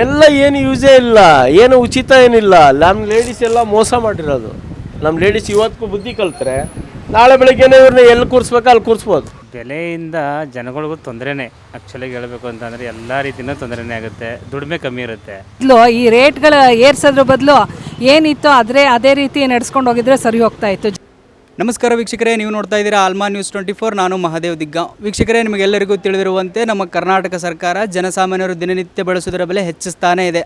ಎಲ್ಲ ಏನು ಯೂಸೇ ಇಲ್ಲ ಏನು ಉಚಿತ ಏನಿಲ್ಲ. ನಮ್ಮ ಲೇಡೀಸ್ ಎಲ್ಲ ಮೋಸ ಮಾಡಿರೋದು. ನಮ್ಮ ಲೇಡೀಸ್ ಇವತ್ತಿಗೂ ಬುದ್ಧಿ ಕಲ್ತ್ರೆ ನಾಳೆ ಬೆಳಗ್ಗೆನೇ ಇವ್ರನ್ನ ಎಲ್ಲಿ ಕೂರಿಸ್ಬೇಕು ಅಲ್ಲಿ ಕೂರಿಸ್ಬೋದು. ಬೆಲೆಯಿಂದ ಜನಗಳಿಗೂ ತೊಂದರೆನೇ. ಆ್ಯಕ್ಚುಲಾಗಿ ಹೇಳಬೇಕು ಅಂತಂದರೆ ಎಲ್ಲ ರೀತಿಯೂ ತೊಂದರೆನೇ ಆಗುತ್ತೆ. ದುಡಿಮೆ ಕಮ್ಮಿ ಇರುತ್ತೆ. ಬದಲು ಈ ರೇಟ್ಗಳ ಏರ್ಸೋದ್ರ ಬದಲು ಏನಿತ್ತು ಅದೇ ಅದೇ ರೀತಿ ನಡ್ಸ್ಕೊಂಡು ಹೋಗಿದ್ರೆ ಸರಿ ಹೋಗ್ತಾ ಇತ್ತು. ನಮಸ್ಕಾರ ವೀಕ್ಷಕರೇ, ನೀವು ನೋಡ್ತಾ ಇದ್ದೀರಾ ಆಲ್ಮಾ ನ್ಯೂಸ್ ಟ್ವೆಂಟಿ ಫೋರ್ ನಾನು ಮಹಾದೇವ್ ದಿಗ್ಗ. ವೀಕ್ಷಕರೇ, ನಿಮಗೆಲ್ಲರಿಗೂ ತಿಳಿದಿರುವಂತೆ ನಮ್ಮ ಕರ್ನಾಟಕ ಸರ್ಕಾರ ಜನಸಾಮಾನ್ಯರು ದಿನನಿತ್ಯ ಬಳಸುವುದರ ಬೆಲೆ ಹೆಚ್ಚಿಸ್ತಾನೇ ಇದೆ.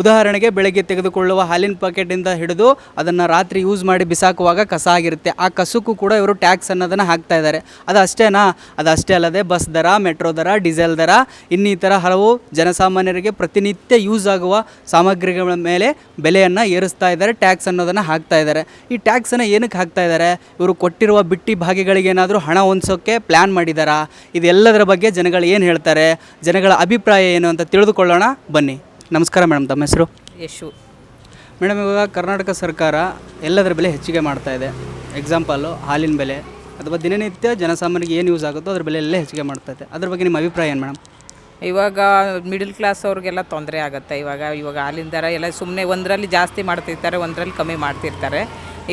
ಉದಾಹರಣೆಗೆ ಬೆಳಗ್ಗೆ ತೆಗೆದುಕೊಳ್ಳುವ ಹಾಲಿನ ಪ್ಯಾಕೆಟಿಂದ ಹಿಡಿದು ಅದನ್ನು ರಾತ್ರಿ ಯೂಸ್ ಮಾಡಿ ಬಿಸಾಕುವಾಗ ಕಸ ಆಗಿರುತ್ತೆ. ಆ ಕಸಕ್ಕೂ ಕೂಡ ಇವರು ಟ್ಯಾಕ್ಸ್ ಅನ್ನೋದನ್ನು ಹಾಕ್ತಾ ಇದ್ದಾರೆ. ಅದು ಅಷ್ಟೇನಾ? ಅದು ಅಷ್ಟೇ ಅಲ್ಲದೆ ಬಸ್ ದರ, ಮೆಟ್ರೋ ದರ, ಡೀಸೆಲ್ ದರ, ಇನ್ನಿತರ ಹಲವು ಜನಸಾಮಾನ್ಯರಿಗೆ ಪ್ರತಿನಿತ್ಯ ಯೂಸ್ ಆಗುವ ಸಾಮಗ್ರಿಗಳ ಮೇಲೆ ಬೆಲೆಯನ್ನು ಏರಿಸ್ತಾ ಇದ್ದಾರೆ, ಟ್ಯಾಕ್ಸ್ ಅನ್ನೋದನ್ನು ಹಾಕ್ತಾ ಇದ್ದಾರೆ. ಈ ಟ್ಯಾಕ್ಸನ್ನು ಏನಕ್ಕೆ ಹಾಕ್ತಾ ಇದ್ದಾರೆ? ಇವರು ಕೊಟ್ಟಿರುವ ಬಿಟ್ಟಿ ಭಾಗಿಗಳಿಗೆ ಏನಾದರೂ ಹಣ ಹೊಂದಿಸೋಕ್ಕೆ ಪ್ಲ್ಯಾನ್ ಮಾಡಿದಾರಾ? ಇದೆಲ್ಲದರ ಬಗ್ಗೆ ಜನಗಳು ಏನು ಹೇಳ್ತಾರೆ? ಜನಗಳ ಅಭಿಪ್ರಾಯ ಏನು ಅಂತ ತಿಳಿದುಕೊಳ್ಳೋಣ. ಬನ್ನಿ. ನಮಸ್ಕಾರ ಮೇಡಮ್ ತಮ್ಮ ಹೆಸರು? ಯಶು. ಮೇಡಮ್ ಇವಾಗ ಕರ್ನಾಟಕ ಸರ್ಕಾರ ಎಲ್ಲದರ ಬೆಲೆ ಹೆಚ್ಚಿಗೆ ಮಾಡ್ತಾ ಇದೆ. ಎಕ್ಸಾಂಪಲ್ಲು ಹಾಲಿನ ಬೆಲೆ ಅಥವಾ ದಿನನಿತ್ಯ ಜನಸಾಮಾನ್ಯರಿಗೆ ಏನು ಯೂಸ್ ಆಗುತ್ತೋ ಅದ್ರ ಬೆಲೆ ಎಲ್ಲ ಹೆಚ್ಚಿಗೆ ಮಾಡ್ತಾ ಇದೆ. ಅದ್ರ ಬಗ್ಗೆ ನಿಮ್ಮ ಅಭಿಪ್ರಾಯ ಏನು ಮೇಡಮ್? ಇವಾಗ ಮಿಡಲ್ ಕ್ಲಾಸ್ ಅವ್ರಿಗೆಲ್ಲ ತೊಂದರೆ ಆಗುತ್ತೆ. ಇವಾಗ ಇವಾಗ ಹಾಲಿನ ದರ ಎಲ್ಲ ಸುಮ್ಮನೆ ಒಂದರಲ್ಲಿ ಜಾಸ್ತಿ ಮಾಡ್ತಿರ್ತಾರೆ ಒಂದರಲ್ಲಿ ಕಮ್ಮಿ ಮಾಡ್ತಿರ್ತಾರೆ.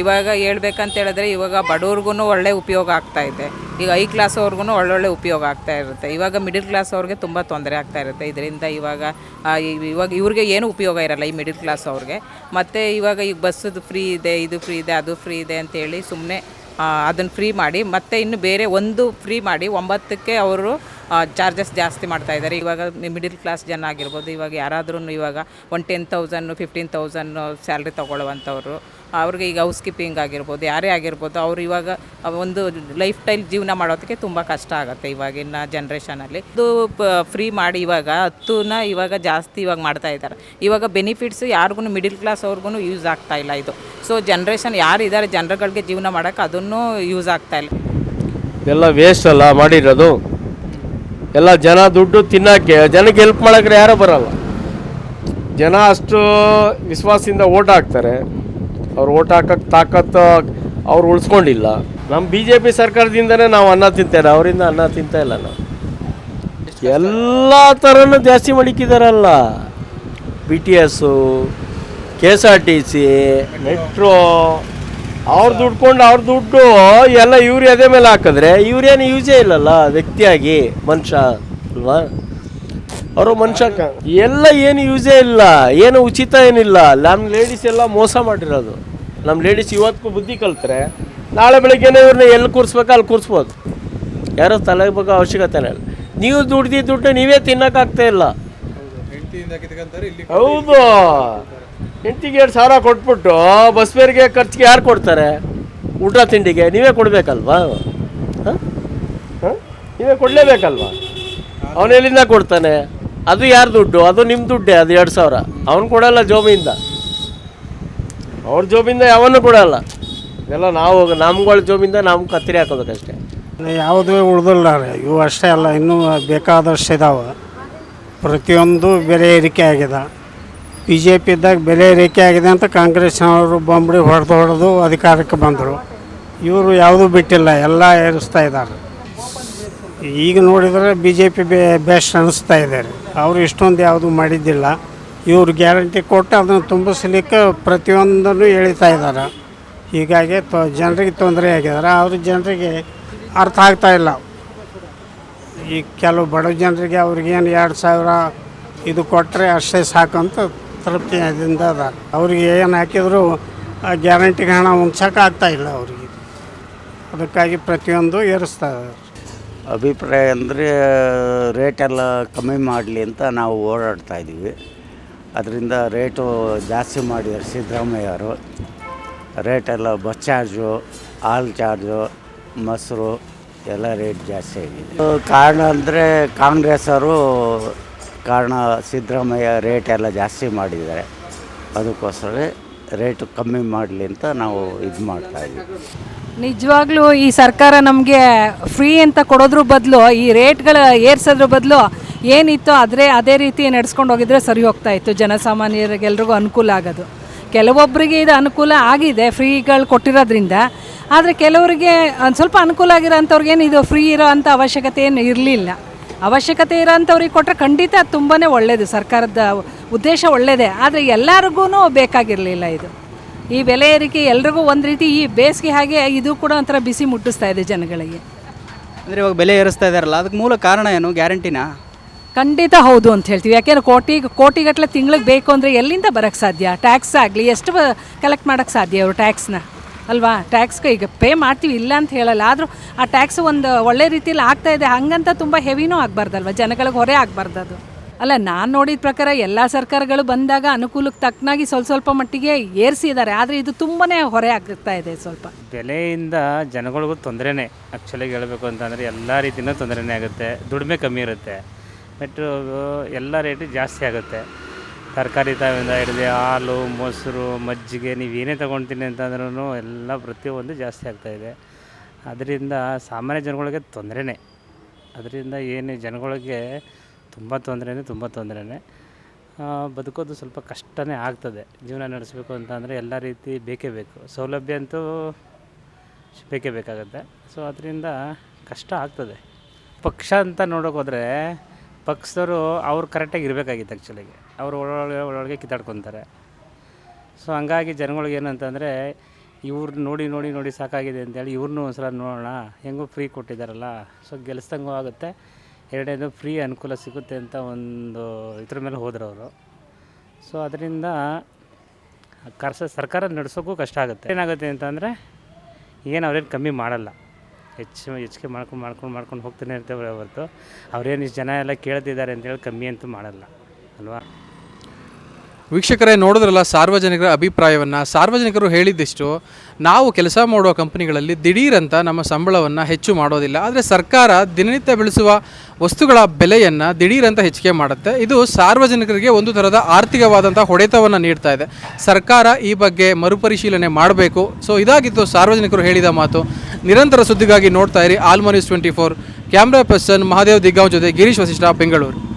ಇವಾಗ ಹೇಳ್ಬೇಕಂತ ಹೇಳಿದ್ರೆ ಇವಾಗ ಬಡವ್ರಿಗೂ ಒಳ್ಳೆ ಉಪಯೋಗ ಆಗ್ತಾ ಇದೆ. ಈಗ ಐ ಕ್ಲಾಸ್ ಅವ್ರಿಗೂ ಒಳ್ಳೊಳ್ಳೆ ಉಪಯೋಗ ಆಗ್ತಾ ಇರುತ್ತೆ. ಇವಾಗ ಮಿಡಲ್ ಕ್ಲಾಸ್ ಅವ್ರಿಗೆ ತುಂಬ ತೊಂದರೆ ಆಗ್ತಾ ಇರುತ್ತೆ. ಇದರಿಂದ ಇವಾಗ ಇವಾಗ ಇವ್ರಿಗೆ ಏನು ಉಪಯೋಗ ಇರಲ್ಲ ಈ ಮಿಡಲ್ ಕ್ಲಾಸ್ ಅವ್ರಿಗೆ. ಮತ್ತು ಇವಾಗ ಈಗ ಬಸ್ಸದು ಫ್ರೀ ಇದೆ, ಇದು ಫ್ರೀ ಇದೆ, ಅದು ಫ್ರೀ ಇದೆ ಅಂತೇಳಿ ಸುಮ್ಮನೆ ಅದನ್ನು ಫ್ರೀ ಮಾಡಿ, ಮತ್ತೆ ಇನ್ನು ಬೇರೆ ಒಂದು ಫ್ರೀ ಮಾಡಿ ಒಂಬತ್ತಕ್ಕೆ ಅವರು ಚಾರ್ಜಸ್ ಜಾಸ್ತಿ ಮಾಡ್ತಾ ಇದ್ದಾರೆ. ಇವಾಗ ಮಿಡಿಲ್ ಕ್ಲಾಸ್ ಜನ ಆಗಿರ್ಬೋದು, ಇವಾಗ ಯಾರಾದ್ರೂ ಇವಾಗ one ten thousand fifteen thousand salary ತೊಗೊಳ್ಳುವಂಥವ್ರು, ಅವ್ರಿಗೆ ಈಗ ಹೌಸ್ ಕೀಪಿಂಗ್ ಆಗಿರ್ಬೋದು, ಯಾರೇ ಆಗಿರ್ಬೋದು, ಅವ್ರು ಇವಾಗ ಒಂದು ಲೈಫ್ ಸ್ಟೈಲ್ ಜೀವನ ಮಾಡೋದಕ್ಕೆ ತುಂಬ ಕಷ್ಟ ಆಗುತ್ತೆ ಇವಾಗಿನ ಜನ್ರೇಷನಲ್ಲಿ ಇದು ಫ್ರೀ ಮಾಡಿ ಇವಾಗ ಹತ್ತುನ ಇವಾಗ ಜಾಸ್ತಿ ಇವಾಗ ಮಾಡ್ತಾ ಇದ್ದಾರೆ. ಇವಾಗ ಬೆನಿಫಿಟ್ಸ್ ಯಾರಿಗೂ ಮಿಡಿಲ್ ಕ್ಲಾಸ್ ಅವ್ರಿಗೂ ಯೂಸ್ ಆಗ್ತಾ ಇಲ್ಲ ಇದು. ಸೊ ಜನ್ರೇಷನ್ ಯಾರಿದ್ದಾರೆ, ಜನರುಗಳಿಗೆ ಜೀವನ ಮಾಡೋಕ್ಕೆ ಅದನ್ನು ಯೂಸ್ ಆಗ್ತಾ ಇಲ್ಲ. ಎಲ್ಲ ವೇಸ್ಟ್ ಅಲ್ಲ ಮಾಡಿರೋದು. ಎಲ್ಲ ಜನ ದುಡ್ಡು ತಿನ್ನೋಕ್ಕೆ, ಜನಕ್ಕೆ ಹೆಲ್ಪ್ ಮಾಡೋಕ್ರೆ ಯಾರೂ ಬರಲ್ಲ. ಜನ ಅಷ್ಟು ವಿಶ್ವಾಸದಿಂದ ಓಟ್ ಹಾಕ್ತಾರೆ. ಅವ್ರು ಓಟ್ ಹಾಕೋಕ್ಕೆ ತಾಕತ್ತು ಅವ್ರು ಉಳಿಸ್ಕೊಂಡಿಲ್ಲ. ನಮ್ಮ ಬಿ ಜೆ ಪಿ ಸರ್ಕಾರದಿಂದನೇ ನಾವು ಅನ್ನ ತಿಂತೇವೆ, ಅವರಿಂದ ಅನ್ನ ತಿಂತ ಇಲ್ಲ ನಾವು. ಎಲ್ಲ ಥರನೂ ಜಾಸ್ತಿ ಮಡಿಕಿದಾರಲ್ಲ. B T S K S R T C metro ಅವ್ರು ದುಡ್ಕೊಂಡು ಅವ್ರ ದುಡ್ಡು ಎಲ್ಲ ಇವ್ರು ಅದೇ ಮೇಲೆ ಹಾಕಿದ್ರೆ ಇವ್ರೇನು ಯೂಸೇ ಇಲ್ಲಲ್ಲ ವ್ಯಕ್ತಿಯಾಗಿ ಮನುಷ್ಯ ಅಲ್ವಾ? ಅವರು ಮನುಷ್ಯ ಎಲ್ಲ ಏನು ಯೂಸೇ ಇಲ್ಲ ಏನು ಉಚಿತ ಏನಿಲ್ಲ. ನಮ್ಮ ಲೇಡೀಸ್ ಎಲ್ಲ ಮೋಸ ಮಾಡಿರೋದು. ನಮ್ಮ ಲೇಡೀಸ್ ಇವತ್ತಿಗೂ ಬುದ್ಧಿ ಕಲ್ತ್ರೆ ನಾಳೆ ಬೆಳಗ್ಗೆನೇ ಇವ್ರನ್ನ ಎಲ್ಲಿ ಕೂರಿಸ್ಬೇಕು ಅಲ್ಲಿ ಕೂರಿಸ್ಬೋದು. ಯಾರೋ ತಲೆಗೆ ಬಗ್ಗೆ ಅವಶ್ಯಕತೆನೇ ಇಲ್ಲ. ನೀವು ದುಡ್ದು ದುಡ್ಡು ನೀವೇ ತಿನ್ನೋಕ್ಕಾಗ್ತಾ ಇಲ್ಲ. ಹೌದು ಹೆಂಡತಿಗೆ ಎರಡು ಸಾವಿರ ಕೊಟ್ಬಿಟ್ಟು ಬಸ್ ಫೇರ್ಗೆ ಖರ್ಚಿಗೆ ಯಾರು ಕೊಡ್ತಾರೆ? ಊಟ ತಿಂಡಿಗೆ ನೀವೇ ಕೊಡಬೇಕಲ್ವಾ? ಹಾಂ? ಹಾಂ? ನೀವೇ ಕೊಡಲೇಬೇಕಲ್ವಾ? ಅವನು ಎಲ್ಲಿಂದ ಕೊಡ್ತಾನೆ? ಅದು ಯಾರು ದುಡ್ಡು? ಅದು ನಿಮ್ಮ ದುಡ್ಡೇ, ಅದು ಎರಡು ಸಾವಿರ. ಅವನು ಕೊಡಲ್ಲ ಜೋಬಿಯಿಂದ. ಅವ್ರ ಜೋಬಿಂದ ಯಾವನ್ನೂ ಕೊಡಲ್ಲ. ಎಲ್ಲ ನಾವು ನಮ್ಗಳ ಜೋಬಿಂದ ನಾವು ಕತ್ತರಿ ಹಾಕೋದಕ್ಕಷ್ಟೇ ಯಾವುದೂ ಉಳಿದಿಲ್ಲ ಇವು ಅಷ್ಟೇ ಅಲ್ಲ, ಇನ್ನೂ ಬೇಕಾದಷ್ಟು ಇದಾವೆ. ಪ್ರತಿಯೊಂದು ಬೆಲೆ ಏರಿಕೆ ಆಗಿದೆ. ಬಿ ಜೆ ಪಿ ಇದ್ದಾಗ ಬೆಲೆ ರೇಖೆ ಆಗಿದೆ ಅಂತ ಕಾಂಗ್ರೆಸ್ನವರು ಬೊಂಬಡಿ ಹೊಡೆದು ಹೊಡೆದು ಅಧಿಕಾರಕ್ಕೆ ಬಂದರು. ಇವರು ಯಾವುದೂ ಬಿಟ್ಟಿಲ್ಲ, ಎಲ್ಲ ಏರಿಸ್ತಾ ಇದ್ದಾರೆ. ಈಗ ನೋಡಿದರೆ ಬಿ ಜೆ ಪಿ ಬೇ ಬೆಸ್ಟ್ ಅನ್ನಿಸ್ತಾ ಇದ್ದಾರೆ ಅವರು ಇಷ್ಟೊಂದು ಯಾವುದೂ ಮಾಡಿದ್ದಿಲ್ಲ. ಇವರು ಗ್ಯಾರಂಟಿ ಕೊಟ್ಟು ಅದನ್ನು ತುಂಬಿಸ್ಲಿಕ್ಕೆ ಪ್ರತಿಯೊಂದನ್ನು ಎಳಿತಾ ಇದ್ದಾರೆ. ಹೀಗಾಗಿ ತೊ, ಜನರಿಗೆ ತೊಂದರೆ ಆಗಿದ್ದಾರೆ. ಅವ್ರ ಜನರಿಗೆ ಅರ್ಥ ಆಗ್ತಾ ಇಲ್ಲ. ಈ ಕೆಲವು ಬಡ ಜನರಿಗೆ ಅವ್ರಿಗೇನು ಎರಡು ಸಾವಿರ ಇದು ಕೊಟ್ಟರೆ ಅಷ್ಟೇ ಸಾಕಂತ ತೃಪ್ತಿಯಿಂದ ಅದ. ಅವ್ರಿಗೆ ಏನು ಹಾಕಿದ್ರು ಗ್ಯಾರಂಟಿಗೆ ಹಣ ಆಗ್ತಾ ಇಲ್ಲ ಅವರಿಗೆ. ಅದಕ್ಕಾಗಿ ಪ್ರತಿಯೊಂದು ಏರಿಸ್ತಾ ಅಭಿಪ್ರಾಯ ಅಂದರೆ ರೇಟೆಲ್ಲ ಕಮ್ಮಿ ಮಾಡಲಿ ಅಂತ ನಾವು ಓಡಾಡ್ತಾ ಇದ್ದೀವಿ ಅದರಿಂದ ರೇಟು ಜಾಸ್ತಿ ಮಾಡಿದ್ದಾರೆ ಸಿದ್ದರಾಮಯ್ಯವರು ರೇಟೆಲ್ಲ ಬಸ್ ಚಾರ್ಜು ಹಾಲ್ ಚಾರ್ಜು ಮೊಸರು, ಎಲ್ಲ ರೇಟ್ ಜಾಸ್ತಿ ಆಗಿದೆ. ಕಾರಣ ಅಂದರೆ ಕಾಂಗ್ರೆಸ್ ಅವರು ಕಾರಣ ಸಿದ್ದರಾಮಯ್ಯ ರೇಟ್ ಎಲ್ಲ ಜಾಸ್ತಿ ಮಾಡಿದ್ದಾರೆ. ಅದಕ್ಕೋಸ್ಕರ ರೇಟು ಕಮ್ಮಿ ಮಾಡಲಿ ಅಂತ ನಾವು ಇದು ಮಾಡ್ತಾ ಇದ್ದೀವಿ. ನಿಜವಾಗ್ಲೂ ಈ ಸರ್ಕಾರ ನಮಗೆ ಫ್ರೀ ಅಂತ ಕೊಡೋದ್ರ ಬದಲು, ಈ ರೇಟ್ಗಳ ಏರ್ಸೋದ್ರ ಬದಲು ಏನಿತ್ತು ಆದರೆ ಅದೇ ರೀತಿ ನಡ್ಸ್ಕೊಂಡು ಹೋಗಿದ್ರೆ ಸರಿ ಹೋಗ್ತಾ ಇತ್ತು. ಜನಸಾಮಾನ್ಯರಿಗೆಲ್ರಿಗೂ ಅನುಕೂಲ ಆಗೋದು. ಕೆಲವೊಬ್ಬರಿಗೆ ಇದು ಅನುಕೂಲ ಆಗಿದೆ ಫ್ರೀಗಳು ಕೊಟ್ಟಿರೋದ್ರಿಂದ. ಆದರೆ ಕೆಲವರಿಗೆ ಒಂದು ಸ್ವಲ್ಪ ಅನುಕೂಲ ಆಗಿರೋ ಅಂಥವ್ರಿಗೇನು ಇದು ಫ್ರೀ ಇರೋ ಅಂಥ ಅವಶ್ಯಕತೆ ಏನು ಇರಲಿಲ್ಲ. ಅವಶ್ಯಕತೆ ಇರೋಂಥವ್ರಿಗೆ ಕೊಟ್ಟರೆ ಖಂಡಿತ ಅದು ತುಂಬಾ ಒಳ್ಳೆಯದು ಸರ್ಕಾರದ ಉದ್ದೇಶ ಒಳ್ಳೆಯದೇ ಆದರೆ ಎಲ್ಲರಿಗೂ ಬೇಕಾಗಿರಲಿಲ್ಲ ಇದು. ಈ ಬೆಲೆ ಏರಿಕೆ ಎಲ್ರಿಗೂ ಒಂದು ರೀತಿ ಈ ಬೇಸಿಗೆ ಹಾಗೆ ಇದು ಕೂಡ ಒಂಥರ ಬಿಸಿ ಮುಟ್ಟಿಸ್ತಾ ಇದೆ ಜನಗಳಿಗೆ. ಅಂದರೆ ಇವಾಗ ಬೆಲೆ ಏರಿಸ್ತಾ ಇದ್ದಾರಲ್ಲ ಅದಕ್ಕೆ ಮೂಲ ಕಾರಣ ಏನು? ಗ್ಯಾರಂಟಿನಾ? ಖಂಡಿತ ಹೌದು ಅಂತ ಹೇಳ್ತೀವಿ. ಯಾಕೆಂದ್ರೆ ಕೋಟಿ ಕೋಟಿಗಟ್ಟಲೆ ತಿಂಗಳಿಗೆ ಬೇಕು ಅಂದರೆ ಎಲ್ಲಿಂದ ಬರೋಕ್ಕೆ ಸಾಧ್ಯ? ಟ್ಯಾಕ್ಸ್ ಆಗಲಿ ಎಷ್ಟು ಕಲೆಕ್ಟ್ ಮಾಡೋಕ್ಕೆ ಸಾಧ್ಯ ಅವರು ಟ್ಯಾಕ್ಸ್ನ ಅಲ್ವಾ? ಟ್ಯಾಕ್ಸ್ಗೆ ಈಗ ಪೇ ಮಾಡ್ತೀವಿ, ಇಲ್ಲ ಅಂತ ಹೇಳಲ್ಲ. ಆದರೂ ಆ ಟ್ಯಾಕ್ಸ್ ಒಂದು ಒಳ್ಳೆ ರೀತಿಯಲ್ಲಿ ಆಗ್ತಾ ಇದೆ. ಹಂಗಂತ ತುಂಬ ಹೆವಿನೂ ಆಗಬಾರ್ದಲ್ವ? ಜನಗಳಿಗೆ ಹೊರೆ ಆಗಬಾರ್ದು ಅದು. ಅಲ್ಲ, ನಾನು ನೋಡಿದ ಪ್ರಕಾರ ಎಲ್ಲ ಸರ್ಕಾರಗಳು ಬಂದಾಗ ಅನುಕೂಲಕ್ಕೆ ತಕ್ಕನಾಗಿ ಸ್ವಲ್ಪ ಸ್ವಲ್ಪ ಮಟ್ಟಿಗೆ ಏರಿಸಿದ್ದಾರೆ. ಆದರೆ ಇದು ತುಂಬಾ ಹೊರೆ ಆಗ್ತಾ ಇದೆ ಸ್ವಲ್ಪ. ಬೆಲೆಯಿಂದ ಜನಗಳಿಗೂ ತೊಂದರೆನೇ. ಆ್ಯಕ್ಚುಲಾಗಿ ಹೇಳಬೇಕು ಅಂತಂದರೆ ಎಲ್ಲ ರೀತಿಯೂ ತೊಂದರೆನೇ ಆಗುತ್ತೆ. ದುಡಿಮೆ ಕಮ್ಮಿ ಇರುತ್ತೆ. ಬಟ್ ಎಲ್ಲ ರೇಟು ಜಾಸ್ತಿ ಆಗುತ್ತೆ. ತರಕಾರಿ ತಾವಿಂದ ಹಿಡಿದು ಹಾಲು, ಮೊಸರು, ಮಜ್ಜಿಗೆ ನೀವು ಏನೇ ತೊಗೊಳ್ತೀನಿ ಅಂತಂದ್ರೂ ಎಲ್ಲ ಪ್ರತಿಯೊಂದು ಜಾಸ್ತಿ ಆಗ್ತಾಯಿದೆ ಅದರಿಂದ ಸಾಮಾನ್ಯ ಜನಗಳಿಗೆ ತೊಂದರೆನೇ. ಅದರಿಂದ ಏನು ಜನಗಳಿಗೆ ತುಂಬ ತೊಂದರೆನೇ ತುಂಬ ತೊಂದರೆನೇ. ಬದುಕೋದು ಸ್ವಲ್ಪ ಕಷ್ಟನೇ ಆಗ್ತದೆ. ಜೀವನ ನಡೆಸಬೇಕು ಅಂತಂದರೆ ಎಲ್ಲ ರೀತಿ ಬೇಕೇ ಬೇಕು. ಸೌಲಭ್ಯ ಅಂತೂ ಬೇಕೇ ಬೇಕಾಗುತ್ತೆ. ಸೊ ಅದರಿಂದ ಕಷ್ಟ ಆಗ್ತದೆ. ಪಕ್ಷ ಅಂತ ನೋಡೋಕೆ ಹೋದರೆ ಪಕ್ಷದವರು ಅವ್ರು ಕರೆಕ್ಟಾಗಿ ಇರಬೇಕಾಗಿತ್ತು ಆ್ಯಕ್ಚುಲಿಗೆ ಅವರು ಒಳಗೆ ಒಳಗೆ ಕಿತ್ತಾಡ್ಕೊತಾರೆ. ಸೊ ಹಂಗಾಗಿ ಜನಗಳಿಗೆ ಏನಂತಂದರೆ ಇವ್ರು ನೋಡಿ ನೋಡಿ ನೋಡಿ ಸಾಕಾಗಿದೆ ಅಂತೇಳಿ ಇವ್ರನ್ನೂ ಒಂದ್ಸಲ ನೋಡೋಣ, ಹೆಂಗೂ ಫ್ರೀ ಕೊಟ್ಟಿದ್ದಾರಲ್ಲ ಸೊ ಗೆಲ್ಸ್ದಂಗೂ ಆಗುತ್ತೆ. ಎರಡನೇದು ಫ್ರೀ ಅನುಕೂಲ ಸಿಗುತ್ತೆ ಅಂತ ಒಂದು ಇದ್ರ ಮೇಲೆ ಹೋದ್ರು ಅವರು. ಸೊ ಅದರಿಂದ ಕರ್ಸ, ಸರ್ಕಾರ ನಡೆಸೋಕ್ಕೂ ಕಷ್ಟ ಆಗುತ್ತೆ. ಏನಾಗುತ್ತೆ ಅಂತಂದರೆ, ಏನು ಅವ್ರೇನು ಕಮ್ಮಿ ಮಾಡಲ್ಲ. ಹೆಚ್ಚು ಹೆಚ್ಚಿಗೆ ಮಾಡ್ಕೊಂಡು ಮಾಡ್ಕೊಂಡು ಮಾಡ್ಕೊಂಡು ಹೋಗ್ತಾನೆ ಇರ್ತೇವೆ ಹೊರತು. ಅವ್ರೇನು ಇಷ್ಟು ಜನ ಎಲ್ಲ ಕೇಳ್ತಿದ್ದಾರೆ ಅಂತೇಳಿ ಕಮ್ಮಿ ಅಂತೂ ಮಾಡಲ್ಲ. ಅಲ್ವಾ? ವೀಕ್ಷಕರೇ ನೋಡಿದ್ರಲ್ಲ, ಸಾರ್ವಜನಿಕರ ಅಭಿಪ್ರಾಯವನ್ನು. ಸಾರ್ವಜನಿಕರು ಹೇಳಿದ್ದಿಷ್ಟು, ನಾವು ಕೆಲಸ ಮಾಡುವ ಕಂಪನಿಗಳಲ್ಲಿ ದಿಢೀರಂತ ನಮ್ಮ ಸಂಬಳವನ್ನು ಹೆಚ್ಚು ಮಾಡೋದಿಲ್ಲ. ಆದರೆ ಸರ್ಕಾರ ದಿನನಿತ್ಯ ಬೆಳೆಸುವ ವಸ್ತುಗಳ ಬೆಲೆಯನ್ನು ದಿಢೀರಂತ ಹೆಚ್ಚಿಗೆ ಮಾಡುತ್ತೆ. ಇದು ಸಾರ್ವಜನಿಕರಿಗೆ ಒಂದು ಥರದ ಆರ್ಥಿಕವಾದಂಥ ಹೊಡೆತವನ್ನು ನೀಡ್ತಾ ಇದೆ. ಸರ್ಕಾರ ಈ ಬಗ್ಗೆ ಮರುಪರಿಶೀಲನೆ ಮಾಡಬೇಕು. ಸೊ ಇದಾಗಿತ್ತು ಸಾರ್ವಜನಿಕರು ಹೇಳಿದ ಮಾತು. ನಿರಂತರ ಸುದ್ದಿಗಾಗಿ ನೋಡ್ತಾ ಇರಿ, ಆಲ್ಮೋನಿಸ್ twenty four. Camera person Mahadev Diggaon ಜೊತೆ ಗಿರೀಶ್ ವಸಿಷ್ಠ, ಬೆಂಗಳೂರು.